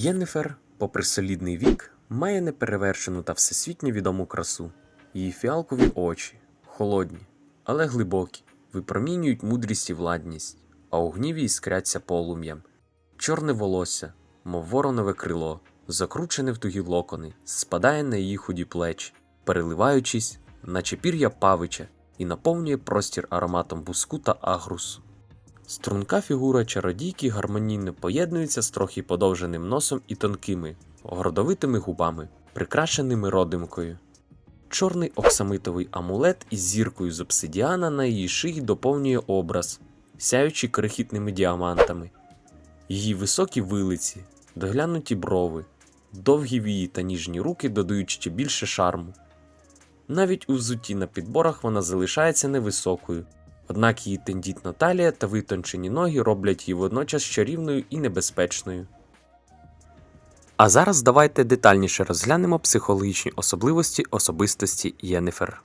Єннифер, попри солідний вік, має неперевершену та всесвітньо відому красу. Її фіалкові очі, холодні, але глибокі, випромінюють мудрість і владність, а у гніві іскряться полум'ям. Чорне волосся, мов воронове крило, закручене в тугі локони, спадає на її худі плечі, переливаючись, наче пір'я павича, і наповнює простір ароматом буску та агрусу. Струнка фігура чародійки гармонійно поєднується з трохи подовженим носом і тонкими, гордовитими губами, прикрашеними родимкою. Чорний оксамитовий амулет із зіркою з обсидіана на її шиї доповнює образ, сяючи крихітними діамантами. Її високі вилиці, доглянуті брови, довгі вії та ніжні руки додають ще більше шарму. Навіть у взутті на підборах вона залишається невисокою, однак її тендітна талія та витончені ноги роблять її водночас чарівною і небезпечною. А зараз давайте детальніше розглянемо психологічні особливості особистості Єнифер.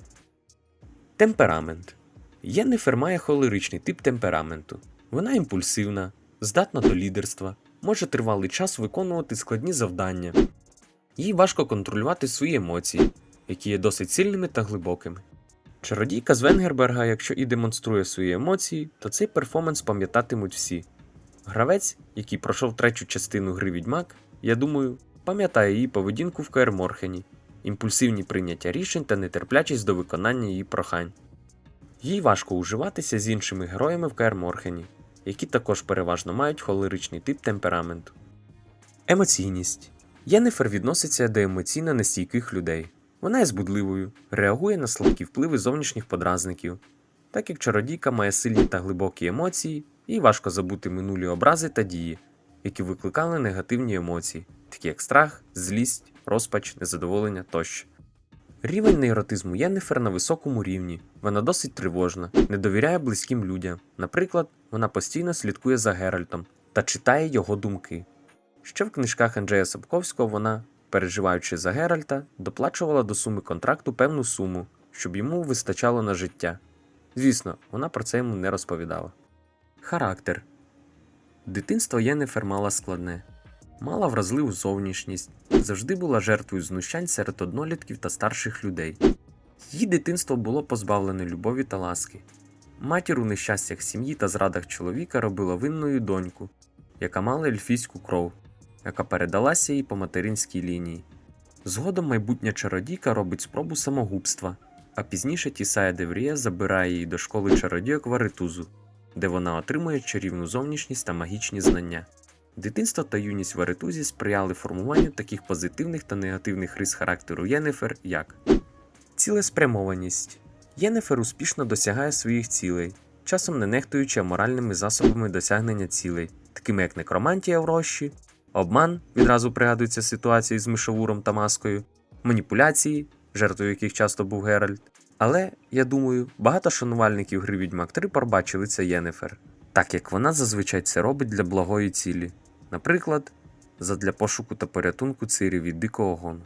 Темперамент. Єнифер має холеричний тип темпераменту. Вона імпульсивна, здатна до лідерства, може тривалий час виконувати складні завдання. Їй важко контролювати свої емоції, які є досить сильними та глибокими. Чародійка з Венгерберга, якщо і демонструє свої емоції, то цей перформанс пам'ятатимуть всі. Гравець, який пройшов третю частину гри Відьмак, я думаю, пам'ятає її поведінку в Каер Морхені, імпульсивні прийняття рішень та нетерплячість до виконання її прохань. Їй важко уживатися з іншими героями в Каер Морхені, які також переважно мають холеричний тип темпераменту. Емоційність. Єнефер відноситься до емоційно нестійких людей. Вона є збудливою, реагує на слабкі впливи зовнішніх подразників. Так як чародійка має сильні та глибокі емоції, їй важко забути минулі образи та дії, які викликали негативні емоції, такі як страх, злість, розпач, незадоволення тощо. Рівень нейротизму Єннифер на високому рівні, вона досить тривожна, не довіряє близьким людям. Наприклад, вона постійно слідкує за Геральтом та читає його думки. Ще в книжках Анджея Сапковського вона, переживаючи за Геральта, доплачувала до суми контракту певну суму, щоб йому вистачало на життя. Звісно, вона про це йому не розповідала. Характер Дитинство Єннифер мала складне, мала вразливу зовнішність, завжди була жертвою знущань серед однолітків та старших людей. Її дитинство було позбавлене любові та ласки. Матір у нещастях сім'ї та зрадах чоловіка робила винною доньку, яка мала ельфійську кров, яка передалася їй по материнській лінії. Згодом майбутня чародійка робить спробу самогубства, а пізніше Тісая Деврія забирає її до школи чародійок Варитузу, де вона отримує чарівну зовнішність та магічні знання. Дитинство та юність Варитузі сприяли формуванню таких позитивних та негативних рис характеру Єнефер, як цілеспрямованість. Єнефер успішно досягає своїх цілей, часом не нехтуючи аморальними засобами досягнення цілей, такими як некромантія в рощі, обман відразу пригадується ситуації з мишовуром та маскою, маніпуляції, жертвою яких часто був Геральт. Але, я думаю, багато шанувальників гри Відьмак 3 пробачили це Єнефер, так як вона зазвичай це робить для благої цілі, наприклад, задля пошуку та порятунку Цири від дикого гону.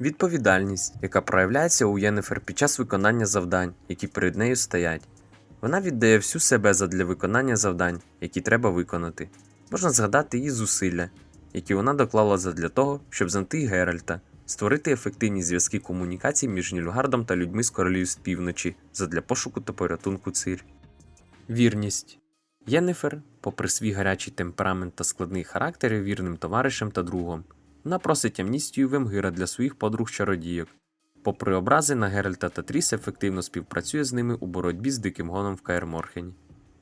Відповідальність, яка проявляється у Єнефер під час виконання завдань, які перед нею стоять. Вона віддає всю себе задля виконання завдань, які треба виконати. Можна згадати її зусилля, які вона доклала задля того, щоб знайти Геральта, створити ефективні зв'язки комунікацій між Нільфгардом та людьми з королівств півночі задля пошуку та порятунку Цир. Вірність. Єнефер, попри свій гарячий темперамент та складний характер, є вірним товаришем та другом. Вона просить амністію Вемгира для своїх подруг чародійок. Попри образи на Геральта та Тріс ефективно співпрацює з ними у боротьбі з диким гоном в Каерморхені.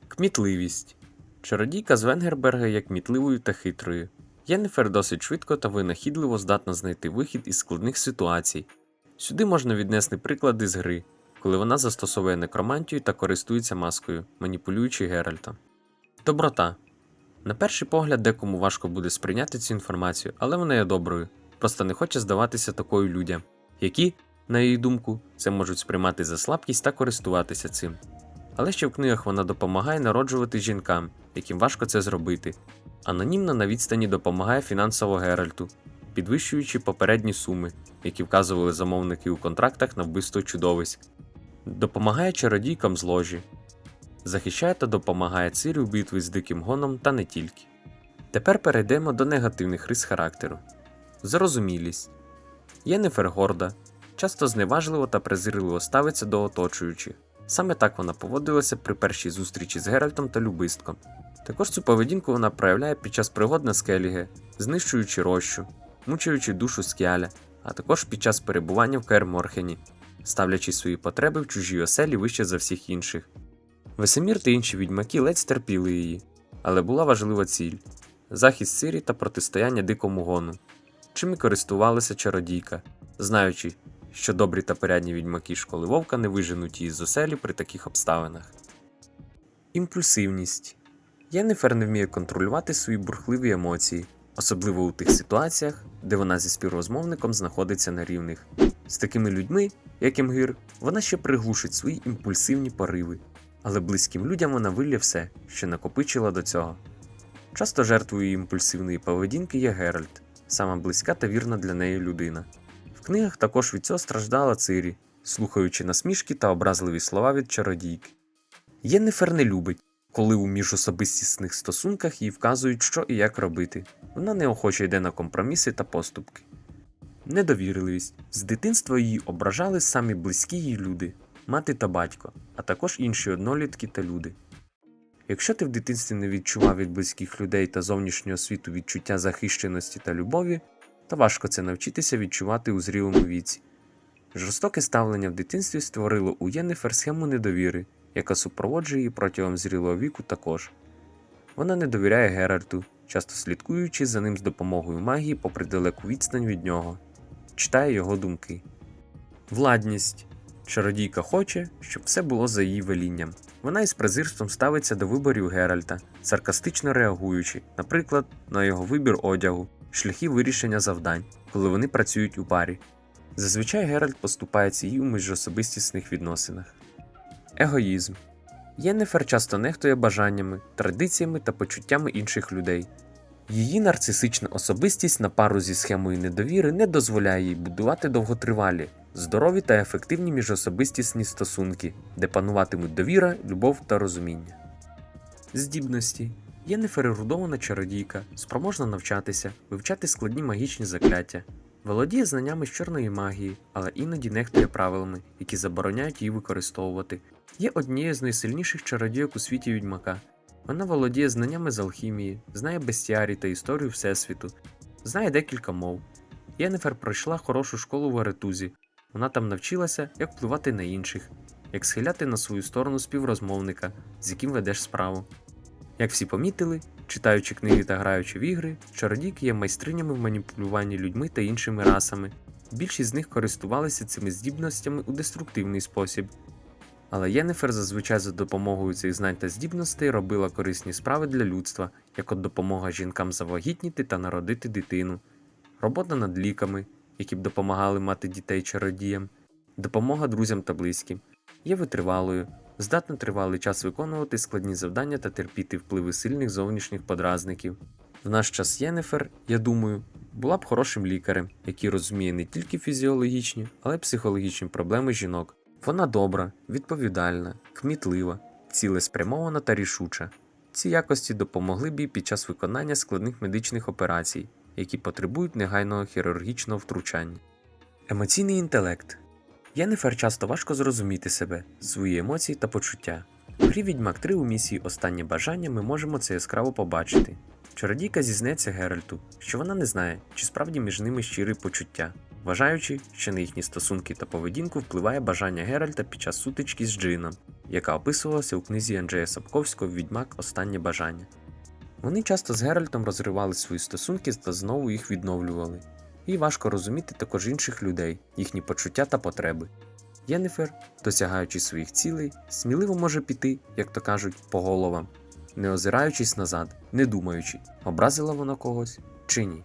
Кмітливість. Чародійка з Венгерберга є кмітливою та хитрою. Єннефер досить швидко та винахідливо здатна знайти вихід із складних ситуацій. Сюди можна віднести приклади з гри, коли вона застосовує некромантію та користується маскою, маніпулюючи Геральтом. Доброта. На перший погляд, декому важко буде сприйняти цю інформацію, але вона є доброю, просто не хоче здаватися такою людям, які, на її думку, це можуть сприймати за слабкість та користуватися цим. Але ще в книгах вона допомагає народжувати жінкам, яким важко це зробити. Анонімно на відстані допомагає фінансово Геральту, підвищуючи попередні суми, які вказували замовники у контрактах на вбивство чудовиськ, допомагає чародійкам з ложі, захищає та допомагає Цирі у битві з диким гоном та не тільки. Тепер перейдемо до негативних рис характеру. Зарозумілість. Єнефер горда, часто зневажливо та презирливо ставиться до оточуючих. Саме так вона поводилася при першій зустрічі з Геральтом та Любистком. Також цю поведінку вона проявляє під час пригод на Скеліге, знищуючи рощу, мучаючи душу скяля, а також під час перебування в Каер-Морхені, ставлячи свої потреби в чужій оселі вище за всіх інших. Весемір та інші відьмаки ледь стерпіли її, але була важлива ціль захист Сирі та протистояння дикому гону, чим і користувалася чародійка, знаючи, що добрі та порядні відьмаки школи вовка не виженуть її з оселі при таких обставинах. Імпульсивність. Єннифер не вміє контролювати свої бурхливі емоції, особливо у тих ситуаціях, де вона зі співрозмовником знаходиться на рівних. З такими людьми, як Емгир, вона ще приглушить свої імпульсивні пориви, але близьким людям вона вилє все, що накопичила до цього. Часто жертвою імпульсивної поведінки є Геральт, сама близька та вірна для неї людина. Книгах також від цього страждала Цирі, слухаючи насмішки та образливі слова від чародійки. Єннифер не любить, коли у міжособистісних стосунках їй вказують, що і як робити. Вона неохоче йде на компроміси та поступки. Недовірливість. З дитинства її ображали самі близькі їй люди, мати та батько, а також інші однолітки та люди. Якщо ти в дитинстві не відчував від близьких людей та зовнішнього світу відчуття захищеності та любові, то важко це навчитися відчувати у зрілому віці. Жорстоке ставлення в дитинстві створило у Єннифер схему недовіри, яка супроводжує її протягом зрілого віку також. Вона не довіряє Геральту, часто слідкуючи за ним з допомогою магії попри далеку відстань від нього, читає його думки. Владність. Чародійка хоче, щоб все було за її велінням. Вона із презирством ставиться до виборів Геральта, саркастично реагуючи, наприклад, на його вибір одягу, шляхи вирішення завдань, коли вони працюють у парі. Зазвичай Геральт поступається їй у міжособистісних відносинах. Егоїзм. Єннефер часто нехтує бажаннями, традиціями та почуттями інших людей. Її нарцисична особистість на пару зі схемою недовіри не дозволяє їй будувати довготривалі, здорові та ефективні міжособистісні стосунки, де пануватимуть довіра, любов та розуміння. Здібності. Єннефер ерудована чародійка, спроможна навчатися, вивчати складні магічні закляття, володіє знаннями з чорної магії, але іноді нехтує правилами, які забороняють її використовувати. Є однією з найсильніших чародійок у світі відьмака. Вона володіє знаннями з алхімії, знає бестіарій та історію Всесвіту, знає декілька мов. Єнефер пройшла хорошу школу в Аретузі. Вона там навчилася, як впливати на інших, як схиляти на свою сторону співрозмовника, з яким ведеш справу. Як всі помітили, читаючи книги та граючи в ігри, чародійки є майстринями в маніпулюванні людьми та іншими расами. Більшість з них користувалися цими здібностями у деструктивний спосіб. Але Єнефер зазвичай за допомогою цих знань та здібностей робила корисні справи для людства, як от допомога жінкам завагітніти та народити дитину, робота над ліками, які б допомагали мати дітей чародіям, допомога друзям та близьким, є витривалою, здатна тривалий час виконувати складні завдання та терпіти впливи сильних зовнішніх подразників. В наш час Єнефер, я думаю, була б хорошим лікарем, який розуміє не тільки фізіологічні, але й психологічні проблеми жінок. Вона добра, відповідальна, кмітлива, цілеспрямована та рішуча. Ці якості допомогли б їй під час виконання складних медичних операцій, які потребують негайного хірургічного втручання. Емоційний інтелект. Єнефер часто важко зрозуміти себе, свої емоції та почуття. У грі Відьмак 3 у місії Останнє бажання ми можемо це яскраво побачити. Чародійка зізнеться Геральту, що вона не знає, чи справді між ними щирі почуття, вважаючи, що на їхні стосунки та поведінку впливає бажання Геральта під час сутички з Джином, яка описувалася у книзі Анджея Сапковського Відьмак Останнє бажання. Вони часто з Геральтом розривали свої стосунки та знову їх відновлювали. Їй важко розуміти також інших людей, їхні почуття та потреби. Єнефер, досягаючи своїх цілей, сміливо може піти, як то кажуть, по головам, не озираючись назад, не думаючи, образила вона когось чи ні.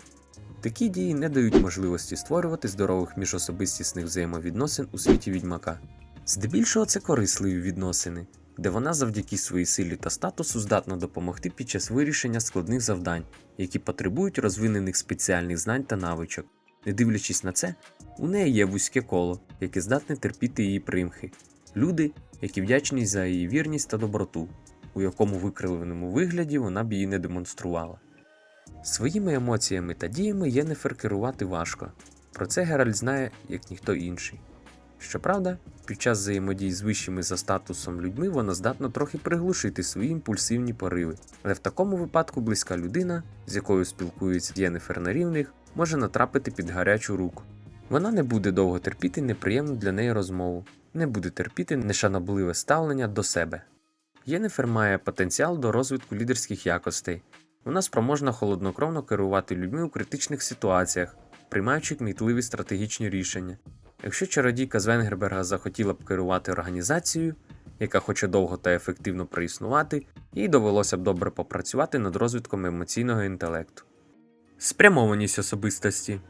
Такі дії не дають можливості створювати здорових міжособистісних взаємовідносин у світі відьмака. Здебільшого це корисливі відносини, де вона завдяки своїй силі та статусу здатна допомогти під час вирішення складних завдань, які потребують розвинених спеціальних знань та навичок. Не дивлячись на це, у неї є вузьке коло, яке здатне терпіти її примхи, люди, які вдячні за її вірність та доброту, у якому викривленому вигляді вона б її не демонструвала. Своїми емоціями та діями Єнефер керувати важко. Про це Геральт знає як ніхто інший. Щоправда, під час взаємодії з вищими за статусом людьми вона здатна трохи приглушити свої імпульсивні пориви, але в такому випадку близька людина, з якою спілкується Єнефер на рівних, може натрапити під гарячу руку. Вона не буде довго терпіти неприємну для неї розмову, не буде терпіти нешанобливе ставлення до себе. Єнефер має потенціал до розвитку лідерських якостей. Вона спроможна холоднокровно керувати людьми у критичних ситуаціях, приймаючи кмітливі стратегічні рішення. Якщо чародійка з Венгерберга захотіла б керувати організацією, яка хоче довго та ефективно проіснувати, їй довелося б добре попрацювати над розвитком емоційного інтелекту. Спрямованість особистості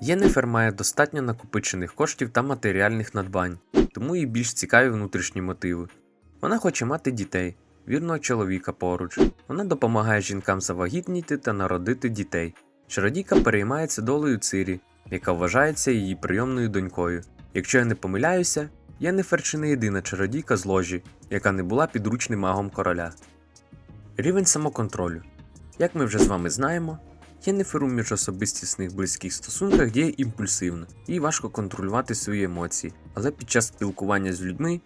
Єнефер має достатньо накопичених коштів та матеріальних надбань, тому їй більш цікаві внутрішні мотиви. Вона хоче мати дітей, вірного чоловіка поруч. Вона допомагає жінкам завагітніти та народити дітей. Чародійка переймається долею Цирі, яка вважається її прийомною донькою. Якщо я не помиляюся, Єнефер чи не єдина чародійка з ложі, яка не була підручним магом короля. Рівень самоконтролю. Як ми вже з вами знаємо, Єнефер у міжособистісних близьких стосунках діє імпульсивно, їй важко контролювати свої емоції, але під час спілкування з людьми,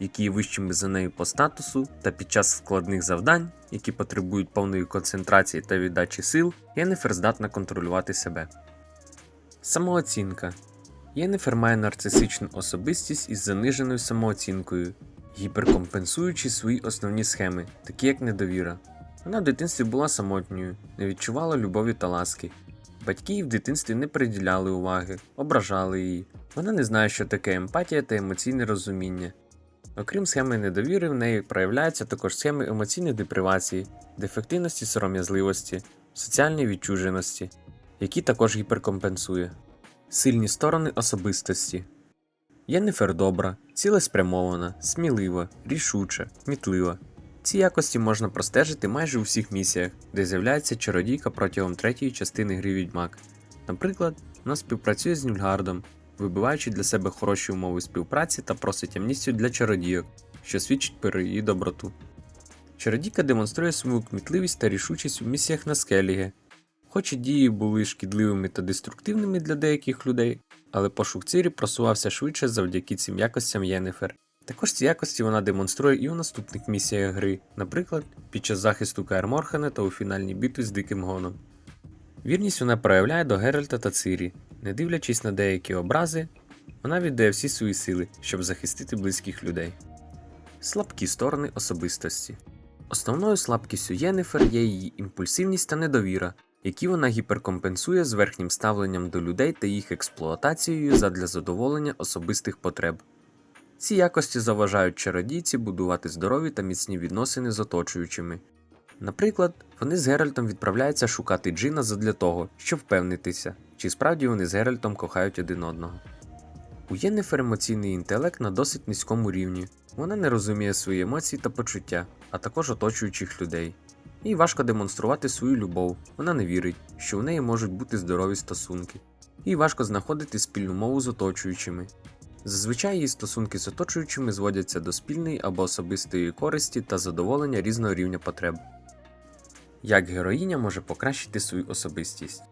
які є вищими за нею по статусу, та під час складних завдань, які потребують повної концентрації та віддачі сил, Єнефер здатна контролювати себе. Самооцінка. Єнефер має нарцисичну особистість із заниженою самооцінкою, гіперкомпенсуючи свої основні схеми, такі як недовіра. Вона в дитинстві була самотньою, не відчувала любові та ласки. Батьки їй в дитинстві не приділяли уваги, ображали її. Вона не знає, що таке емпатія та емоційне розуміння. Окрім схеми недовіри, в неї проявляються також схеми емоційної депривації, дефективності сором'язливості, соціальної відчуженості, які також гіперкомпенсує. Сильні сторони особистості. Єнефер добра, цілеспрямована, смілива, рішуча, кмітлива. Ці якості можна простежити майже у всіх місіях, де з'являється чародійка протягом третьої частини гри Відьмак. Наприклад, вона співпрацює з Нюльгардом, вибиваючи для себе хороші умови співпраці та просить амністію для чародійок, що свідчить про її доброту. Чародійка демонструє свою кмітливість та рішучість у місіях на Скеліге. Хоч і дії були шкідливими та деструктивними для деяких людей, але пошук Цирі просувався швидше завдяки цим якостям Єнефер. Також ці якості вона демонструє і у наступних місіях гри, наприклад, під час захисту Каер Морхена та у фінальній битві з Диким Гоном. Вірність вона проявляє до Геральта та Цирі, не дивлячись на деякі образи, вона віддає всі свої сили, щоб захистити близьких людей. Слабкі сторони особистості. Основною слабкістю Єнефер є її імпульсивність та недовіра, які вона гіперкомпенсує з верхнім ставленням до людей та їх експлуатацією задля задоволення особистих потреб. Ці якості заважають чародійці будувати здорові та міцні відносини з оточуючими. Наприклад, вони з Геральтом відправляються шукати Джина задля того, щоб впевнитися, чи справді вони з Геральтом кохають один одного. У Єннефер емоційний інтелект на досить низькому рівні. Вона не розуміє свої емоції та почуття, а також оточуючих людей. Їй важко демонструвати свою любов, вона не вірить, що у неї можуть бути здорові стосунки. Їй важко знаходити спільну мову з оточуючими. Зазвичай її стосунки з оточуючими зводяться до спільної або особистої користі та задоволення різного рівня потреб. Як героїня може покращити свою особистість?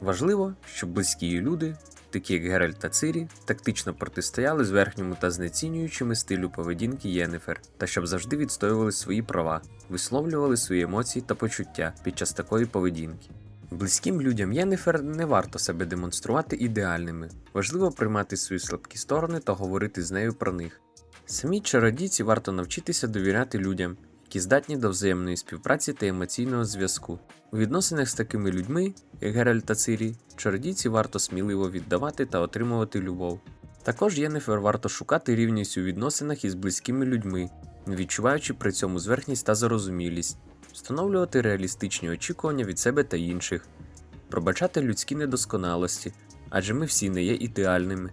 Важливо, щоб близькі їй люди, такі як Геральт та Цирі, тактично протистояли зверхньому та знецінюючими стилю поведінки Єнефер, та щоб завжди відстоювали свої права, висловлювали свої емоції та почуття під час такої поведінки. Близьким людям Єнефер не варто себе демонструвати ідеальними, важливо приймати свої слабкі сторони та говорити з нею про них. Самій чародійці варто навчитися довіряти людям, які здатні до взаємної співпраці та емоційного зв'язку. У відносинах з такими людьми, як Геральт та Цирі, чародійці варто сміливо віддавати та отримувати любов. Також Єнефер варто шукати рівність у відносинах із близькими людьми, відчуваючи при цьому зверхність та зарозумілість, встановлювати реалістичні очікування від себе та інших, пробачати людські недосконалості, адже ми всі не є ідеальними.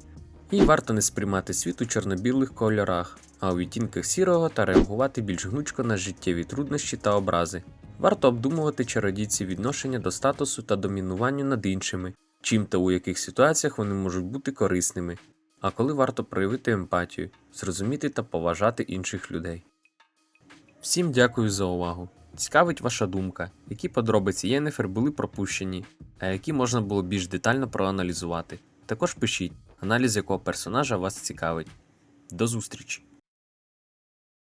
Їй варто не сприймати світ у чорно-білих кольорах, а у відтінках сірого та реагувати більш гнучко на життєві труднощі та образи. Варто обдумувати чародійці відношення до статусу та домінуванню над іншими, чим та у яких ситуаціях вони можуть бути корисними, а коли варто проявити емпатію, зрозуміти та поважати інших людей. Всім дякую за увагу. Цікавить ваша думка, які подробиці Єнефер були пропущені, а які можна було більш детально проаналізувати. Також пишіть, аналіз якого персонажа вас цікавить. До зустрічі!